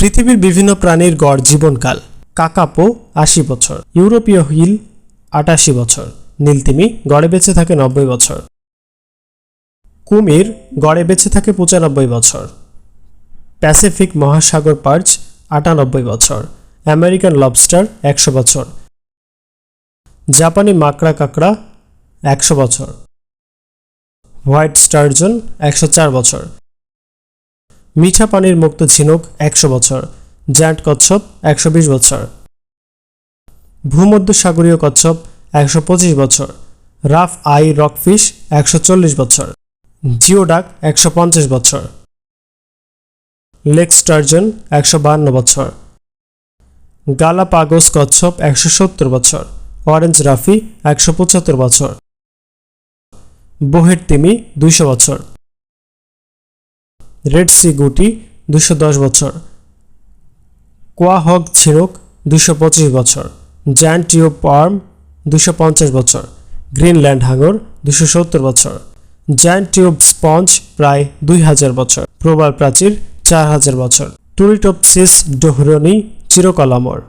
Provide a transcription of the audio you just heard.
পৃথিবীর বিভিন্ন প্রাণীর গড় জীবনকাল। কাকাপো আশি বছর। ইউরোপীয় হিল আটাশি বছর। নীলতিমি গড়ে বেঁচে থাকে নব্বই বছর। কুমির গড়ে বেঁচে থাকে পঁচানব্বই বছর। প্যাসিফিক মহাসাগর পার্চ আটানব্বই বছর। আমেরিকান লবস্টার একশো বছর। জাপানি মাকড়া কাঁকড়া একশো বছর। হোয়াইট স্টারজন একশো চার বছর। মিঠা পানির মুক্ত ঝিনুক একশো বছর জ্যান্ট কচ্ছপ একশো বিশ বছর, ভূমধ্যসাগরীয় কচ্ছপ একশো পঁচিশ বছর, রাফ আই রকফিশ একশো চল্লিশ বছর, জিওডাক একশো পঞ্চাশ বছর, লেক স্টার্জন একশো বান্ন বছর, গালাপাগোস কচ্ছপ একশো সত্তর বছর, অরেঞ্জ রাফি একশো পঁচাত্তর বছর বোহের তিমি দুইশো বছর। রেড সি গুটি দুশো দশ বছর কোয়াহক ঝিনুক দুশো পঁচিশ বছর জ্যান্ট টিউব পার্ম দুশো পঞ্চাশ বছর গ্রিনল্যান্ড হাঙর দুশো সত্তর বছর জ্যান্ট টিউব স্পঞ্জ প্রায় দুই হাজার বছর, প্রবাল প্রাচীর চার হাজার বছর। টুরিটোপসিস ডোহরনি চিরকলামর